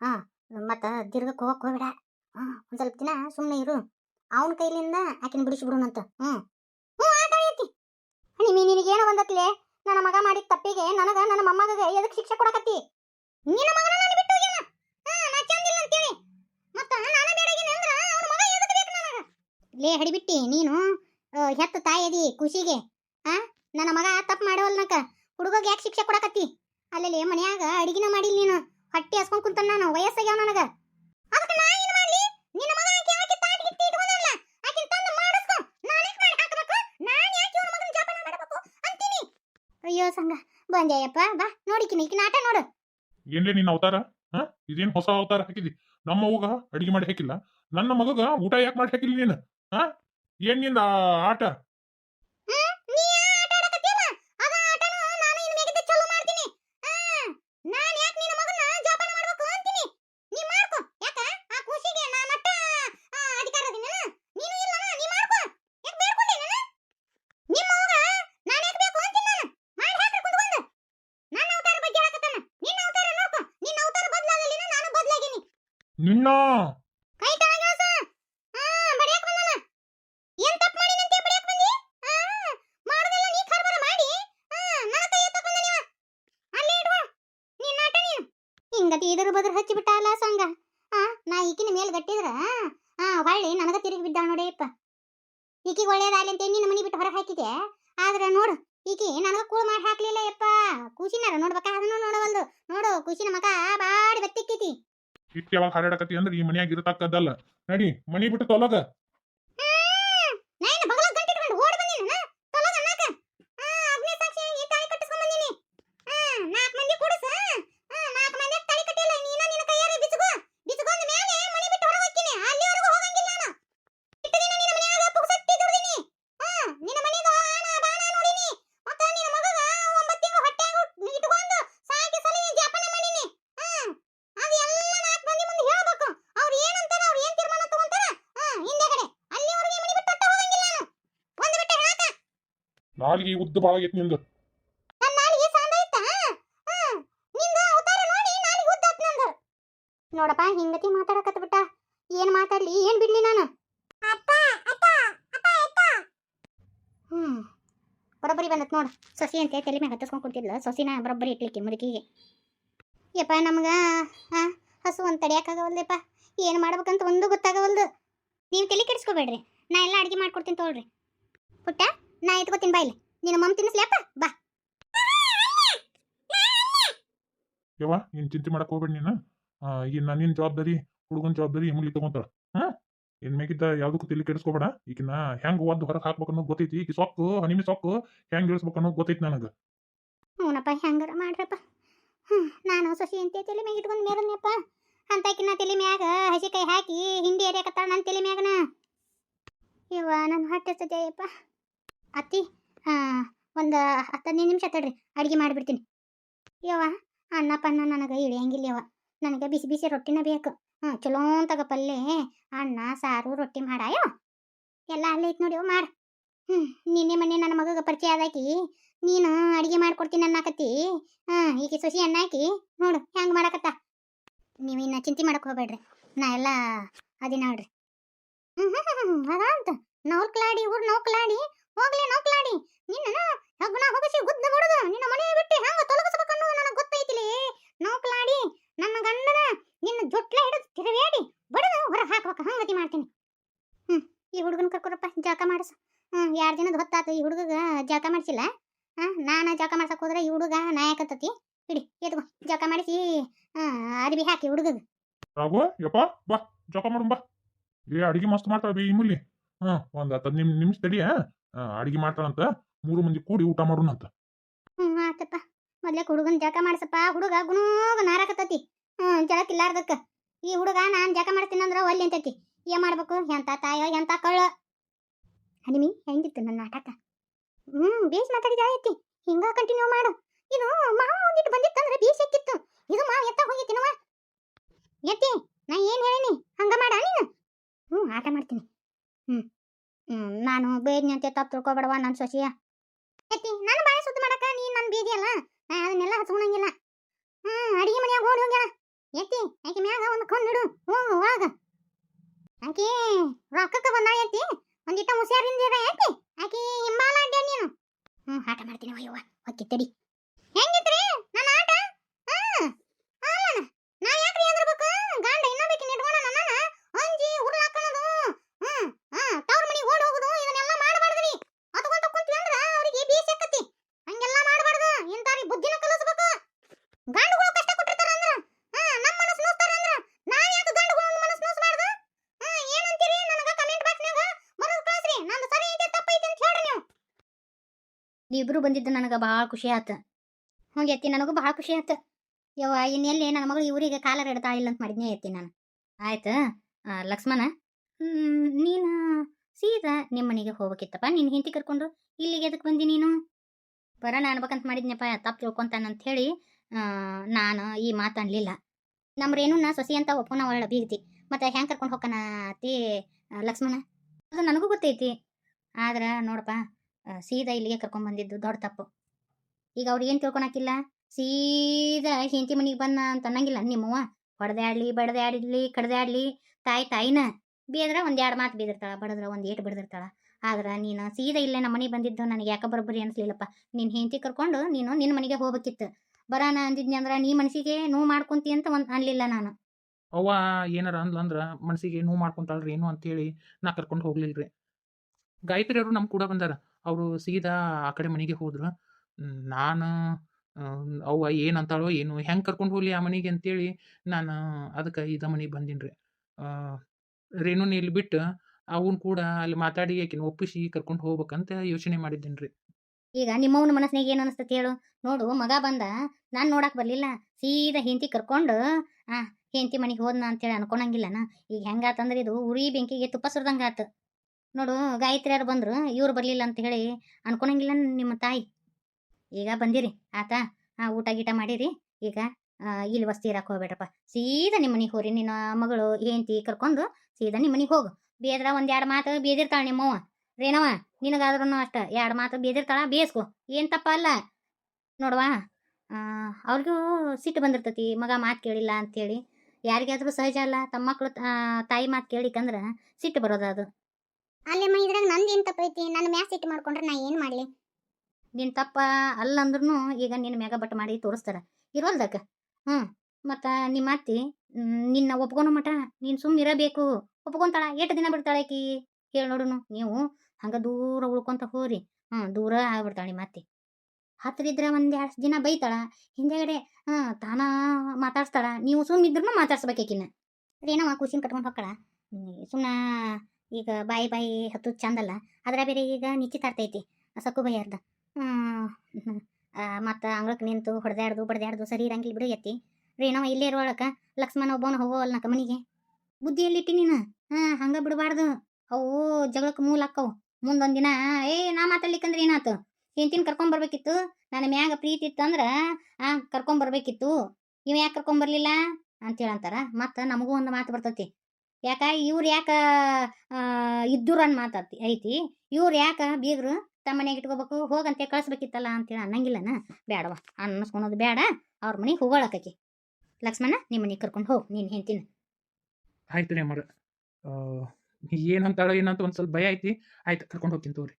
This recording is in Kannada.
ಹಾ, ಮತ್ತೆ ದೀರ್ಘಕ್ಕೆ ಹೋಗಕ್ಕೆ ಹೋಗ್ಬೇಡ. ಹಾಂ, ಒಂದು ಸ್ವಲ್ಪ ದಿನ ಸುಮ್ಮನೆ ಇರು. ಅವನ ಕೈಲಿಂದ ಆಕಿನ ಬಿಡಿಸ್ಬಿಡೋಣಂತ ಹ್ಞೂ ಹ್ಞೂ ಆಟ ಐತಿ ನಿನಗೆ ಏನೋ ಬಂದತ್ಲೆ? ನನ್ನ ಮಗ ಮಾಡಿದ ತಪ್ಪಿಗೆ ನನಗೆ ನನ್ನ ಮೊಮ್ಮಗಗೆ ಎದಕ್ಕೆ ಶಿಕ್ಷೆ ಕೊಡಕತ್ತಿ? ನಿನ್ನ ಮಗನ ನಾನು ಬಿಟ್ಟು ಹಾ, ನಾ ಮತ್ತ ನಾನು ಅವನ ಮಗ ಎದಕ್ಕೆ ನನಗೆ? ಲೇ, ಹಡಿಬಿಟ್ಟಿ, ನೀನು ಹೆತ್ತ ತಾಯಿ ಅದಿ ಖುಷಿಗೆ. ಆ, ನನ್ನ ಮಗ ತಪ್ಪು ಮಾಡವಲ್ನಕ? ಹುಡುಗಗೆ ಯಾಕೆ ಶಿಕ್ಷೆ ಕೊಡಕತ್ತಿ? ಅಲ್ಲಲ್ಲಿ, ಮನ್ಯಾಗ ಅಡಿಗೆನ ಮಾಡಿಲ್ಲ ನೀನು. ಹೊಟ್ಟಿ ಹಸ್ಕೊಂಡ್ ಕುಂತ ನಾನು ವಯಸ್ಸಾಗ್ಯಾವ ನನಗ. ಅದಕ್ಕೆ ನಾ ಏನು ನಿನ್ನ ಮಗ ಮಾಡಿ ಹಾಕಬೇಕು? ನಾನು ಯಾಕೆ ಮಗನ ಜಾಪನ ಮಾಡಬೇಕು ಅಯ್ಯೋ ಸಂಗ ಬಂದ್ಯಾಯಪ್ಪ ಬಾ ನೋಡಿಕಿನ ಈಕಿನ ಆಟ ನೋಡು. ಏನ್ಲೇ ನಿನ್ನ ಅವತಾರ? ಹಾ? ಇದೇನ್ ಹೊಸ ಅವತಾರ ಹಾಕಿದಿ? ನಮ್ಮ ಅವ್ಗ ಅಡಿಗೆ ಮಾಡಿ ಹಾಕಿಲ್ಲ. ನನ್ನ ಮಗಗ ಊಟ ಯಾಕೆ ಮಾಡಿ ಹಾಕಿಲ್ಲ ನೀನು? ಹಾ? ಏನ್ನಿಂದ ಆಟ ಹ್ಮ್? ನೀ ಆ ಆಟ ಆಡಕತ್ತೀಯಲ್ಲ, ಅದ ಆಟನ ನಾನು ಇನ್ ಮ್ಯಾಗಿಂದ ಚಾಲೂ ಮಾಡ್ತೀನಿ. ಆ, ನಾನ್ ಯಾಕ್ ನಿನ್ನ ಮಗನ್ನ ಜೋಪಾನ ಮಾಡ್ಬೇಕು ಅಂತೀನಿ. ನೀ ಮಾಡ್ಕೊ. ಯಾಕ? ಆ ಕೂಸಿಗೆ ನಾನಟ್ಟ, ಆ, ಅಧಿಕಾರ ಅದೀನೇನ? ನೀನು ಇಲ್ಲನ? ನೀ ಮಾಡ್ಕೊ. ಯಾಕ್ ಬೇಡ್ಕೊಂಡಿ ನಾನು? ನಿಮ್ಮ ಅವ್ಗ ನಾನ್ ಯಾಕ್ ಬೇಕು ಅಂತೀನಿ ನಾನು. ಮಾಡ್ ಹಾಕ್ರಿ ಕುಂತ್ಕೊಂಡು. ನನ್ನ ಅವತಾರ ಬಗ್ಗೆ ಹೇಳಕತ್ತಾನ. ನಿನ್ನ ಅವತಾರ ನೋಡ್ಕೊ. ನಿನ್ನ ಅವತಾರ ಬದ್ಲಾಗಲಿನ ನಾನು ಬದ್ಲಾಗೀನಿ. ನಿನ್ನ ಕೈ ಕೆಳಗಿಳಿಸು. ಆ, ಬಡಿಯಾಕ್ ಬಂದಾನ. ಏನ್ ತಪ್ಪ್ ಮಾಡಿನಂತೆ ಬಡಿಯಾಕ್ ಬಂದಿ? ಆ, ಮಾಡೋದೆಲ್ಲ ನೀ ಕಾರ್ಬಾರ ಮಾಡಿ ಆ, ನನ್ನ ಕೈ ಎತ್ತಕೊಂಡ ನೀವ. ಅಲ್ಲೇ ಇಡುವ. ನಿನ್ನ ಆಟ ನೀನು. ಹಿಂಗತಿ ಇದ್ರ ಬದ್ರ ಹಚ್ಚಿ ಬಿಟ್ಟ ಅಲ್ಲ ಸಂಗ ಆ ನಾ ಈಕಿನ ಮೇಲೆ ಗಟ್ಟಿದ್ರ ಆ ಹೊಳ್ಳಿ ನನಗ ತಿರುಗಿ ಬಿದ್ದಾಳ ನೋಡೇಪ್ಪ ಈಕಿಗೆ ಒಳ್ಳೇದಾಗಲಿ ಅಂತ ನಿನ್ನ ಮನಿ ಬಿಟ್ಟು ಹೊರಗೆ ಹಾಕಿದೆ ಆದ್ರೆ ನೋಡು ಈಕಿ ನನಗ ಕೂಳ್ ಮಾಡಿ ಹಾಕ್ಲಿಲ್ಲ ಯಪ್ಪ ಖುಷಿನಾರ ನೋಡ್ಬೇಕಾ ಅದನ್ನು ನೋಡವಲ್ದು ನೋಡು ಖುಷಿನ ಮಕ ಬಾಡಿ ಬತ್ತಿಕ್ಕೈತಿ ಇಟ್ಟು ಯಾವಾಗ ಹಾರಾಡಕತ್ತಿ ಅಂದ್ರೆ ಈ ಮನ್ಯಾಗ ಇರತಕ್ಕದ್ದಲ್ಲ. ನಡಿ ಮನಿ ಬಿಟ್ಟು ತೊಲಗ ಹ್ಮ್. ನಾನು ಬಗಲಾಗ್ ಗಂಟೆ ಇಟ್ಕೊಂಡು ಓಡ್ ಬಂದೀನಿ ನಾ. ತೊಲಗ ನಾಕ. ಆ, ಅಗ್ನಿ ಸಾಕ್ಷಿ ಈ ತಾಳಿ ಕಟ್ಟಿಸ್ಕೊಂಡ್ ಬಂದೀನಿ. ಆ, ನಾಲ್ಕ್ ಮಂದಿ ಕೂಡ್ಸ. ಆ, ನಾಲ್ಕ್ ಮಂದಿಗ್ ತಾಳಿ ಕಟ್ಟಿಲ್ಲ. ನೀನ ನಿನ್ನ ಕೈಯಾರೆ ಬಿಚ್ಕೋ. ಬಿಚ್ಕೊಂಡ್ ಮೇಲೆ ಮನೆ ಬಿಟ್ಟು ಹೊರಗ್ ಹೋಗ್ತೀನಿ. ಅಲ್ಲಿವರೆಗೂ ಹೋಗಂಗಿಲ್ಲ ನಾನು. ಇಷ್ಟು ದಿನ ನಿನ್ನ ಮನ್ಯಾಗ ಪುಕ್ಸಟ್ಟಿ ದುಡ್ದೀನಿ. ಆ, ನಿನ್ನ ಮನೆಗ ಆನ ಬಾಣ ನೋಡೀನಿ. ಮತ್ತ ನಿನ್ನ ಮಗಗ ಒಂಬತ್ತ್ ತಿಂಗ್ಳು ಹೊಟ್ಯಾಗ ಉಟ್- ಇಟ್ಕೊಂಡು ಸಾಕಿ ಸಲಹಿ ಜೋಪಾನ ಮಾಡೀನಿ. ಆ, ಅದೆಲ್ಲ ನಾಲ್ಕ್ ಮಂದಿ ಮುಂದೆ ಹೇಳ್ಬೇಕು. ಅವ್ರ್ ಏನಂತಾರ, ಅವ್ರ್ ಏನ್ ತೀರ್ಮಾನ ತಗೊಂತಾರ, ಆ, ಹಿಂದೆಗಡೆ ಅಲ್ಲಿವರೆಗೆ ಈ ಮನೆ ಬಿಟ್ಟು ಒಟ್ಟ ಹೋಗಂಗಿಲ್ಲ ನಾನು. ಒಂದ್ ಬಿಟ್ಟು ಹೇಳಾಕ. ನಾಲ್ಗೆ ಉದ್ದ ಬಾಳ ಆಗೈತಿ ನಿಂದು. ನನ್ ನಾಲಿಗೆ ಸಾಂದ ಇತ್ತಾ? ನಿಂದು ಅವತಾರ ನೋಡಿ ನಾಲಿಗೆ ಉದ್ದ ಆತ್ ನಂದು. ನೋಡಪ್ಪ ಹಿಂಗತಿ ಮಾತಾಡಕತ್ ಬಿಟ್ಟ? ಏನ್ ಮಾತಾಡ್ಲಿ ಏನ್ ಬಿಡ್ಲಿ ನಾನು? ಹ್ಮ್. ಬರೋಬ್ಬರಿ ಬಂದತ್ ನೋಡು. ಸೊಸಿ ಅಂತ ತಲೆ ಮ್ಯಾಗ ಹತ್ತಿಸ್ಕೊಂಡ್ ಕುಂತಿದ್ಲ. ಸೊಸಿನ ಬರೋಬ್ಬರಿ ಇಟ್ಲಿಕ್ಕೆ ಮುದುಕಿಗೆ. ಯಪ್ಪ ನಮ್ಗ ಹಸು ಅಂತ ತಡಿಯಕ್ಕಾಗವಲ್ದಪ್ಪ ಏನು ಮಾಡ್ಬೇಕಂತ ಒಂದು ಗೊತ್ತಾಗವಲ್ದು. ನೀವು ತಲೆ ಕೆಡಿಸ್ಕೋಬೇಡ್ರಿ. ನಾ ಎಲ್ಲ ಅಡಿಗೆ ಮಾಡ್ಕೊಡ್ತೀನಿ ತೋಳ್ರಿ. ಪುಟ್ಟ? ನಾ ಎತ್ಕೋತೀನಿ ಬಾ ಇಲ್ಲಿ. ನಿನ್ನ ಮಮ್ಮ ತಿನ್ನಿಸ್ಲಪ್ಪ ಬಾ. ಯವ್ವ ನೀನ್ ಚಿಂತೆ ಮಾಡಕ್ ಹೋಗ್ಬೇಡಿ ನೀನು. ಈಗ ನಾನು ನಿನ್ನ ಜವಾಬ್ದಾರಿ ಹುಡುಗನ ಜವಾಬ್ದಾರಿ ಮುಗಿ ತಗೊಂತಾಳ. ಹಾ? ಇನ್ ಮ್ಯಾಗಿದ್ದ ಯಾವ್ದಕ್ಕೂ ತಲೆ ಈಗ ಈಗಿನ ಹೆಂಗ್ ಒದ್ದು ಹೊರಗೆ ಹಾಕ್ಬೇಕು ಅನ್ನೋದು ಗೊತ್ತೈತಿ. ಈಗ ಸೊಕ್ಕು ಹನಿಮಿ ಸೊಕ್ಕು ಹೆಂಗ್ ಇಳಿಸ್ಬೇಕು ಅನ್ನೋದು ಗೊತ್ತೈತಿ ನನಗೆ. ಹ್ಞೂನಪ್ಪ ಹೆಂಗಾರ ಮಾಡ್ರಪ್ಪ. ಹ್ಞೂ ನಾನು ಸೊಸಿ ಅಂತ ತಲೆ ಮ್ಯಾಗ ಇಟ್ಕೊಂಡು ಮೇರನ್ಯಪ್ಪ ಅಂತಾಕಿನ ತಲೆ ಮ್ಯಾಗ ಕೈ ಹಾಕಿ ಹಿಂಡಿ ಎರಿಯಕತ್ತಾಳ ನನ್ನ ತಲೆ ಮ್ಯಾಗನ. ಇವ ನನ್ನ ಹೊಟ್ಟೆ ಸದ್ಯಪ್ಪ ಅತ್ತಿ ಒಂದು ಹತ್ತು ಹದಿನೈದು ನಿಮಿಷ ತಡ್ರಿ ಅಡುಗೆ ಮಾಡಿಬಿಡ್ತೀನಿ ಯವ್ವ ಅನ್ನ ಪನ್ನ ನನಗೆ ಇಳಿಯಂಗಿಲ್ಲ ಯವ್ವ ನನಗೆ ಬಿಸಿ ಬಿಸಿ ರೊಟ್ಟಿನ ಬೇಕು ಹ್ಞೂ ಚಲೋ ತಗ ಪಲ್ಲೆ ಅನ್ನ ಸಾರು ರೊಟ್ಟಿ ಮಾಡಾಯೋ ಎಲ್ಲ ಅಲ್ಲೇ ಐತೆ ನೋಡಿ ಮಾಡು ಹ್ಞೂ ನಿನ್ನೆ ಮೊನ್ನೆ ನನ್ನ ಮಗಗೆ ಪರಿಚಯ ಆದಾಕಿ ನೀನು ಅಡುಗೆ ಮಾಡ್ಕೊಡ್ತೀನಿ ಅನ್ನಕತ್ತಿ ಹಾಂ ಈಗ ಸೊಸಿ ಅನ್ನ ಹಾಕಿ ನೋಡು ಹೆಂಗೆ ಮಾಡಕತ್ತ ನೀವು ಇನ್ನು ಚಿಂತೆ ಮಾಡಕ್ಕೆ ಹೋಗ್ಬೇಡ್ರಿ ನಾ ಎಲ್ಲ ಅದಿ ನೋಡ್ರಿ ಹ್ಞೂ ಹ್ಞೂ ಹ್ಞೂ ಅದಂತ ನೌಕ್ಲಾಡಿ ಊರ್ ನೌಕ್ಲಾಡಿ ಹೋಗ್ಲಿ, ನೋಕ್ಲಾಡಿ. ನಿನ್ನ ಹಗ್ನ ಹೋಗಿಸಿ ಗುದ್ದ ಬಡದು ನಿನ್ನ ಮನೆ ಬಿಟ್ಟು ಹೆಂಗ ತೊಲಗಿಸ್ಬೇಕು ಅನ್ನೋದು ನನಗೆ ಗೊತ್ತೈತಿಲಿ. ನೋಕ್ಲಾಡಿ, ನನ್ನ ಗಂಡನ ನಿನ್ನ ಜೊಟ್ಲೆ ಹಿಡಿದು ತಿರುವೇಡಿ ಬಡದು ಹೊರ ಹಾಕ್ಬೇಕು. ಹಂಗತಿ ಮಾಡ್ತೀನಿ. ಹ್ಮ್, ಈ ಹುಡುಗನ ಕರ್ಕೊರಪ್ಪ, ಜಾಕ ಮಾಡಿಸ. ಹ್ಮ್ ಎರಡು ದಿನದ ಹೊತ್ತಾತು ಈ ಹುಡುಗಗ ಜಾಕ ಮಾಡಿಸಿಲ್ಲ? ಹಾ, ನಾನು ಜಳಕ ಮಾಡ್ಸಕ್ ಹೋದ್ರೆ ಈ ಹುಡುಗ ನಾಯಕತ್ತತಿ. ಇಡಿ, ಎತ್ಕೊ ಜಳಕ ಮಾಡಿಸಿ ಅರಿವಿ ಹಾಕಿ ಹುಡುಗಗ. ಬಾ, ಜೋಕ ಮಾಡು, ಬಾ. ಅಡಿಗೆ ಮಸ್ತ್ ಮಾಡ್ತಾಳ ಬೇ ಹಾ ಒಂದ್ ಹತ್ತು ನಿಮ್, ನಿಮಿಷ ತಡಿಯ ಅಡಿಗೆ ಮಾಡ್ತಾಳಂತ, ಮೂರು ಮಂದಿ ಕೂಡಿ ಊಟ ಮಾಡೋಣಂತ. ಹ್ಮ್ ಆತಪ್ಪ ಮೊದ್ಲೇ ಹುಡುಗನ್ ಜಳಕ ಮಾಡ್ಸಪ್ಪ. ಹುಡುಗ ಗುಣೋಗ ನಾರಾಕತ್ತತಿ. ಹ್ಮ್ ಈ ಹುಡುಗ ನಾನ್ ಜಳಕ ಮಾಡ್ತೀನಿ ಅಂದ್ರೆ ಒಲ್ಲಿ ಅಂತೈತಿ. ಏನ್ ಮಾಡ್ಬೇಕು? ಎಂತ ತಾಯ, ಎಂತ ಕಳ್ಳ? ಹನಿಮಿ, ಹೆಂಗಿತ್ತು ನನ್ನ ನಾಟಕ? ಹ್ಮ್, ಬೇಸ್ ಮಾತಾಡಿದ ಐತಿ ಹಿಂಗ ಕಂಟಿನ್ಯೂ ಮಾಡು. ಇದು ಮಾವ ಒಂದಿಟ್ಟು ಬಂದಿತ್ತಂದ್ರೆ ಬೇಸ್ ಎಕ್ಕಿತ್ತು. ಇದು ಮಾವ ಎತ್ತ ಹೋಗಿತ್ತಿನವ? ಎತ್ತಿ, ನಾ ಏನ್ ಹೇಳಿನಿ? ಹಂಗ ಮಾಡ ನೀನು. ಹ್ಮ್, ಆಟ ಮಾಡ್ತೀನಿ. ಹ್ಮ್. ಹ್ಮ್, ನಾನು ಬೇಡ್ನಿ ಅಂತ ತಪ್ಪು ತಿಳ್ಕೊಬೇಡವ ನನ್ನ ಸೊಸಿಯ. ಎತ್ತಿ ನಾನು ಬಾಳೆ ಸುದ್ದಿ ಮಾಡಕ ನೀನ್ ನನ್ನ ಬೀದಿ ಅಲ್ಲ? ನಾ ಅದನ್ನೆಲ್ಲ ಹಚ್ಕೊಳಂಗಿಲ್ಲ ಹ್ಮ್, ಅಡಿಗೆ ಮನೆಯಾಗ ಓಡಿ ಹೋಗ್ಯಾಳ. ಎತ್ತಿ ಆಕೆ ಮ್ಯಾಗ ಒಂದು ಕೊಂಡಿಡು ಹೋಗು ಒಳಗ. ಆಕೆ ರೊಕ್ಕಕ್ಕೆ ಬಂದಾಳ ಎತ್ತಿ ಒಂದಿಟ್ಟ ಹುಷಾರಿಂದ ಎತ್ತಿ ಆಕೆ ಹಿಂಬಾಲ ಅಡ್ಡ ನೀನು? ಹ್ಮ್, ಆಟ ಮಾಡ್ತೀನಿ ಅಯ್ಯವ್ವ ಹೊಕ್ಕಿ ತಡಿ. ಹೆಂಗಿತ್ರಿ ನೀವಿಬ್ರು ಬಂದಿದ್ದು ನನಗೆ ಬಹಳ ಖುಷಿ ಆಯ್ತು ಹ್ಞೂ ಎತ್ತಿ ನನಗೂ ಬಹಳ ಖುಷಿ ಆಯ್ತು ಯವ್ವ ಇನ್ನೆಲ್ಲಿ ನನ್ನ ಮಗಳು ಇವರಿಗೆ ಕಾಲ ಇಡ್ತಾ ಇಲ್ಲ ಅಂತ ಮಾಡಿದ್ನೇ ಎತ್ತಿ ನಾನು. ಆಯ್ತು ಲಕ್ಷ್ಮಣ ನೀನು ಸೀದಾ ನಿಮ್ಮ ಮನೆಗೆ ಹೋಗ್ಬೇಕಿತ್ತಪ್ಪ. ನಿನ್ನ ಹಿಂತಿ ಕರ್ಕೊಂಡು ಇಲ್ಲಿಗೆ ಎದಕ್ಕೆ ಬಂದಿ ನೀನು? ಬರೋಣ ಅನ್ಬೇಕಂತ ಮಾಡಿದ್ನಪ್ಪ ತಪ್ಪು ತಿಳ್ಕೊಂತಾನಂತ ಹೇಳಿ ನಾನು ಈ ಮಾತು ಅನ್ಲಿಲ್ಲ. ನಮ್ಮ ರೇಣುನ ಸೊಸಿ ಅಂತ ಒಪ್ಪನ ಒಳ್ಳೆ ಬೀಗ್ತಿ. ಮತ್ತೆ ಹೆಂಗೆ ಕರ್ಕೊಂಡು ಹೋಗ್ಕನ ಅತ್ತಿ ಆ, ಲಕ್ಷ್ಮಣ? ಅದು ನನಗೂ ಗೊತ್ತೈತಿ. ಆದ್ರೆ ನೋಡಪ್ಪ ಸೀದಾ ಇಲ್ಲಿಗೆ ಕರ್ಕೊಂಡ್ ಬಂದಿದ್ದು ದೊಡ್ಡ ತಪ್ಪು. ಈಗ ಅವ್ರು ಏನು ತಿಳ್ಕೊಳಕಿಲ್ಲ? ಸೀದಾ ಹೆಂಡತಿ ಮನೆಗೆ ಬಂದ ಅಂತ ಅನ್ನಂಗಿಲ್ಲ. ನಿಮ್ಮವ್ವ, ಹೊಡೆದಾಡ್ಲಿ, ಬಡ್ದಾಡ್ಲಿ, ಕಡ್ದಾಡ್ಲಿ, ತಾಯಿ ತಾಯಿನ ಬೀದ್ರ ಒಂದ್ ಎರಡು ಮಾತು ಬೀದಿರ್ತಾಳ, ಬಡದ್ರ ಒಂದು ಏಟು ಬಿಡದಿರ್ತಾಳ. ಆದ್ರ ನೀನು ಸೀದಾ ಇಲ್ಲೇ ನಮ್ಮ ಮನೆಗೆ ಬಂದಿದ್ದು ನನಗೆ ಯಾಕೆ ಬರೋಬ್ಬರಿ ಅನ್ಸ್ಲಿಲ್ಲಪ್ಪ. ನಿನ್ನ ಹೆಂಡತಿ ಕರ್ಕೊಂಡು ನೀನು ನಿನ್ನ ಮನೆಗೆ ಹೋಗ್ಬೇಕಿತ್ತು. ಬರಾನ ಅಂದಿದ್ನಿ ಅಂದ್ರ ನೀ ಮನಸ್ಸಿಗೆ ನೋವು ಮಾಡ್ಕೊಂತಿ ಅಂತ ಒಂದ್ ಅನ್ಲಿಲ್ಲ ನಾನು. ಅವ್ವ, ಏನಾರ ಅಂದ್ಲಂದ್ರ ಮನಸ್ಸಿಗೆ ನೋವು ಮಾಡ್ಕೊಂತಾಳ್ರಿ ಏನು ಅಂತೇಳಿ ನಾ ಕರ್ಕೊಂಡು ಹೋಗ್ಲಿಲ್ರಿ. ಗಾಯತ್ರಿ ಅವರು ನಮ್ಮ ಕೂಡ ಬಂದಾರ. ಅವರು ಸೀದಾ ಆ ಕಡೆ ಮನೆಗೆ ಹೋದ್ರು. ನಾನು ಅವ ಏನು ಅಂತಾಳೋ ಏನು, ಹೆಂಗೆ ಕರ್ಕೊಂಡು ಹೋಗ್ಲಿ ಆ ಮನೆಗೆ? ಅಂತೇಳಿ ನಾನು, ಅದಕ್ಕೆ ಇದ ಮನೆಗೆ ಬಂದೀನಿ ರೇಣುನ ಇಲ್ಲಿ ಬಿಟ್ಟು ಅವನ್ ಕೂಡ ಅಲ್ಲಿ ಮಾತಾಡಿ ಆಕಿನ ಒಪ್ಪಿಸಿ ಕರ್ಕೊಂಡು ಹೋಗ್ಬೇಕಂತ ಯೋಚನೆ ಮಾಡಿದ್ದೀನಿ ರೀ ಈಗ ನಿಮ್ಮವನ ಮನಸ್ಸಿನಾಗ ಏನು ಅನಿಸ್ತತಿ ಹೇಳು. ನೋಡು, ಮಗ ಬಂದ, ನಾನು ನೋಡಕ್ ಬರ್ಲಿಲ್ಲ. ಸೀದಾ ಹೆಂಡತಿ ಕರ್ಕೊಂಡು, ಆ, ಹೆಂಡತಿ ಮನೆಗೆ ಹೋದ್ನ? ಅಂತೇಳಿ ಅನ್ಕೊಳಂಗಿಲ್ಲನ ಈಗ ಹೆಂಗಾತಂದ್ರೆ ಇದು ಉರಿ ಬೆಂಕಿಗೆ ತುಪ್ಪ ಸುರಿದಂಗೆ ಆತು ನೋಡು, ಗಾಯತ್ರಿಯರು ಬಂದ್ರು, ಇವ್ರು ಬರ್ಲಿಲ್ಲ ಅಂತ ಹೇಳಿ ಅನ್ಕೊಳಂಗಿಲ್ಲ ನಿಮ್ಮ ತಾಯಿ. ಈಗ ಬಂದಿರಿ, ಆತ, ಆ, ಊಟ ಗೀಟ ಮಾಡಿರಿ, ಈಗ ಇಲ್ಲಿ ವಸ್ತಿ ಇರಕ್ಕೆ ಹೋಗ್ಬೇಡ್ರಪ್ಪ. ಸೀದಾ ನಿಮ್ಮ ಮನೆಗೆ ಹೋರಿ ನಿನ್ನ ಮಗಳು, ಹೆಂಡತಿ ಕರ್ಕೊಂಡು ಸೀದಾ ನಿಮ್ಮ ಮನೆಗೆ ಹೋಗು. ಬೇದ್ರ ಒಂದು ಎರಡು ಮಾತು ಬೇದಿರ್ತಾಳ ನಿಮ್ಮವ್ವ. ರೇನವ ನಿನಗಾದ್ರೂ ಅಷ್ಟ, ಎರಡು ಮಾತು ಬೇದಿರ್ತಾಳ, ಬೇಸ್ಕೊ. ಏನ್ ತಪ್ಪ ಅಲ್ಲ. ನೋಡ್ವಾ ಅವ್ರಿಗೂ ಸಿಟ್ಟು ಬಂದಿರ್ತತಿ, ಮಗ ಮಾತು ಕೇಳಿಲ್ಲ ಅಂತೇಳಿ ಯಾರಿಗಾದ್ರೂ ಸಹಜ ಅಲ್ಲ, ತಮ್ಮ ಮಕ್ಳು ತಾಯಿ ಮಾತು ಕೇಳಿಕಂದ್ರ ಸಿಟ್ಟು ಬರೋದು ಅದು. ಅಲ್ಲಮ್ಮ ಇದ್ರಾಗ ನಂದೇನ್ ತಪ್ಪೈತಿ ನನ್ನ ಮ್ಯಾಸ್ ಇಟ್ಟು ಮಾಡ್ಕೊಂಡ್ರೆ ನಾ ಏನು ಮಾಡಲಿ? ನಿನ್ನ ತಪ್ಪ ಅಲ್ಲ ಅಂದ್ರೂ ಈಗ ನಿನ್ನ ಮ್ಯಾಗ ಬಟ್ ಮಾಡಿ ತೋರಿಸ್ತಾರ. ಇರೋಲ್ದಕ್ಕ ಹ್ಞೂ ಮತ್ತು ನಿಮ್ಮ ಅತ್ತಿ ನಿನ್ನ ಒಪ್ಕೊಂಡು ಮಠ, ನೀನು ಸುಮ್ಮನೆ ಇರಬೇಕು. ಒಪ್ಕೊಂತಾಳ, ಎಷ್ಟು ದಿನ ಬಿಡ್ತಾಳೆ ಆಕಿ? ಹೇಳಿ ನೋಡುನು, ನೀವು ಹಂಗೆ ದೂರ ಉಳ್ಕೊಂತ ಹೋರಿ. ಹ್ಞೂ ದೂರ ಆಗ್ಬಿಡ್ತಾಳೆ ನಿಮ್ಮ ಅತ್ತಿ. ಹತ್ತಿರಿದ್ರೆ ಒಂದೆರಡು ದಿನ ಬೈತಾಳ. ಹಿಂದೆಗಡೆ ಹಾಂ ತಾನ ಮಾತಾಡ್ಸ್ತಾಳ. ನೀವು ಸುಮ್ಮಿದ್ರು ಮಾತಾಡ್ಸ್ಬೇಕೀಕಿನ್ನ ಏನೋ ಖುಷಿನ ಕಟ್ಕೊಂಡು ಹೋಗ್ಕಳ ಸುಮ್ಮನೆ ಈಗ ಬಾಯಿ ಬಾಯಿ ಹತ್ತು ಚಂದಲ್ಲ, ಅದರ ಬೇರೆ ಈಗ ನಿಶ್ಚಿತಾರ್ಥ ಐತಿ, ಸಕ್ಕು ಅರ್ಧ. ಮತ್ತು ಅಂಗಳಕ್ಕೆ ನಿಂತು ಹೊಡೆದಾಡ್ದು ಬಡ್ದಾಡ್ದು ಸರಿ ಇರಂಗಿಲ್ಲ ಬಿಡು ಎತ್ತಿ ರೇಣವ ಇಲ್ಲೇ ಇರೋಳಕ್ಕೆ, ಲಕ್ಷ್ಮಣ ಒಬ್ಬವನ ಹೋಗೋವಲ್ನಕ ಮನಿಗೆ. ಬುದ್ಧಿ ಎಲ್ಲಿಟ್ಟಿ ನೀನು? ಹಾಂ ಹಂಗೆ ಬಿಡಬಾರ್ದು. ಅವು ಜಗಳಕ್ಕೆ ಮೂಲ ಅಕ್ಕವು. ಮುಂದೊಂದು ದಿನ ಏ, ನಾ ಮಾತಾಡ್ಲಿಕ್ಕಂದ್ರೆ ಏನಾಯ್ತು ಹೆಂಡ್ತಿನ ಕರ್ಕೊಂಬರ್ಬೇಕಿತ್ತು ನನ್ನ ಮ್ಯಾಗ ಪ್ರೀತಿ ಇತ್ತಂದ್ರೆ, ಆ ಕರ್ಕೊಂಬರ್ಬೇಕಿತ್ತು ಇವ ಯಾಕೆ ಕರ್ಕೊಂಬರ್ಲಿಲ್ಲ ಅಂತೇಳಿ ಅಂತಾರ ಮತ್ತು ನಮಗೂ ಒಂದು ಮಾತು ಬರ್ತೈತಿ. ಯಾಕ? ಇವ್ರು ಯಾಕ ಇದ್ದೂರು ಅನ್ನ ಮಾತಾತಿ ಐತಿ. ಇವ್ರು ಯಾಕ ಬೀಗರು ತಮ್ಮ ಮನೆಗೆ ಇಟ್ಕೋಬೇಕು, ಹೋಗಂತೆ ಕಳಿಸ್ಬೇಕಿತ್ತಲ್ಲ ಅಂತೇಳಿ ಅನ್ನಂಗಿಲ್ಲನ? ಬೇಡವ ಅನ್ನಿಸ್ಕೊಳೋದು ಬೇಡ ಅವ್ರ ಮನೆಗೆ ಹೋಗೋಳಕಿ ಲಕ್ಷ್ಮಣ ನಿಮ್ಮ ಮನೆಗೆ ಕರ್ಕೊಂಡು ಹೋಗಿ, ನೀನು ಹೇಳ್ತೀನಿ ಆಯ್ತು ರೀ ಅಮ್ಮರ. ಏನಂತಾಳ ಏನಂತ ಒಂದು ಸ್ವಲ್ಪ ಭಯ ಐತಿ. ಆಯ್ತು, ಕರ್ಕೊಂಡು ಹೋಗ್ತೀನಿ ತಗೋರಿ.